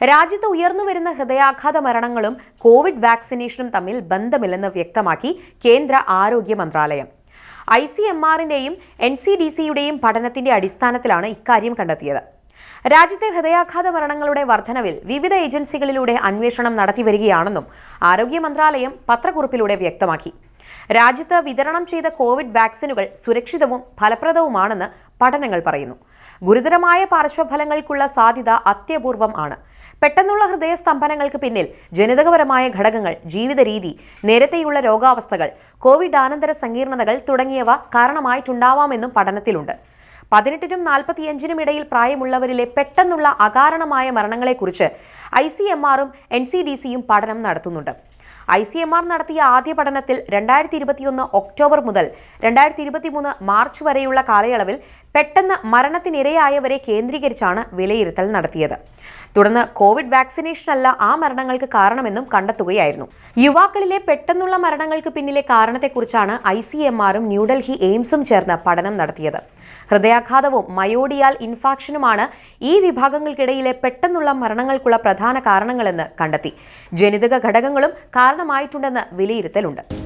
രാജ്യത്ത് ഉയർന്നുവരുന്ന ഹൃദയാഘാത മരണങ്ങളും കോവിഡ് വാക്സിനേഷനും തമ്മിൽ ബന്ധമില്ലെന്ന് വ്യക്തമാക്കി കേന്ദ്ര ആരോഗ്യ മന്ത്രാലയം. ഐ സി എം ആറിന്റെയും എൻ സി ഡി സിയുടെയും പഠനത്തിന്റെ അടിസ്ഥാനത്തിലാണ് ഇക്കാര്യം കണ്ടെത്തിയത്. രാജ്യത്തെ ഹൃദയാഘാത മരണങ്ങളുടെ വർധനവിൽ വിവിധ ഏജൻസികളിലൂടെ അന്വേഷണം നടത്തിവരികയാണെന്നും ആരോഗ്യ മന്ത്രാലയം പത്രക്കുറിപ്പിലൂടെ വ്യക്തമാക്കി. രാജ്യത്ത് വിതരണം ചെയ്ത കോവിഡ് വാക്സിനുകൾ സുരക്ഷിതവും ഫലപ്രദവുമാണെന്ന് പഠനങ്ങൾ പറയുന്നു. ഗുരുതരമായ പാർശ്വഫലങ്ങൾക്കുള്ള സാധ്യത അത്യപൂർവം ആണ്. പെട്ടെന്നുള്ള ഹൃദയസ്തംഭനങ്ങൾക്ക് പിന്നിൽ ജനിതകപരമായ ഘടകങ്ങൾ ജീവിത രീതി നേരത്തെയുള്ള രോഗാവസ്ഥകൾ കോവിഡ് ആനന്തര സങ്കീർണതകൾ തുടങ്ങിയവ കാരണമായിട്ടുണ്ടാവാമെന്നും പഠനത്തിലുണ്ട്. പതിനെട്ടിനും നാൽപ്പത്തിയഞ്ചിനും ഇടയിൽ പ്രായമുള്ളവരിലെ പെട്ടെന്നുള്ള അകാരണമായ മരണങ്ങളെക്കുറിച്ച് ഐ സി എം ആറും എൻ സി ഡി സിയും പഠനം നടത്തുന്നുണ്ട്. ഐ സി എം ആർ നടത്തിയ ആദ്യ പഠനത്തിൽ രണ്ടായിരത്തി ഇരുപത്തിയൊന്ന് ഒക്ടോബർ മുതൽ രണ്ടായിരത്തി ഇരുപത്തിമൂന്ന് മാർച്ച് വരെയുള്ള കാലയളവിൽ പെട്ടെന്ന് മരണത്തിനിരയായവരെ കേന്ദ്രീകരിച്ചാണ് വിലയിരുത്തൽ നടത്തിയത്. തുടർന്ന് കോവിഡ് വാക്സിനേഷൻ അല്ല ആ മരണങ്ങൾക്ക് കാരണമെന്നും കണ്ടെത്തുകയായിരുന്നു. യുവാക്കളിലെ പെട്ടെന്നുള്ള മരണങ്ങൾക്ക് പിന്നിലെ കാരണത്തെക്കുറിച്ചാണ് ഐ സി എം ആറും ന്യൂഡൽഹി എയിംസും ചേർന്ന് പഠനം നടത്തിയത്. ഹൃദയാഘാതവും മയോഡിയാൽ ഇൻഫാക്ഷനുമാണ് ഈ വിഭാഗങ്ങൾക്കിടയിലെ പെട്ടെന്നുള്ള മരണങ്ങൾക്കുള്ള പ്രധാന കാരണങ്ങളെന്ന് കണ്ടെത്തി. ജനിതക ഘടകങ്ങളും കാരണമായിട്ടുണ്ടെന്ന് വിലയിരുത്തലുണ്ട്.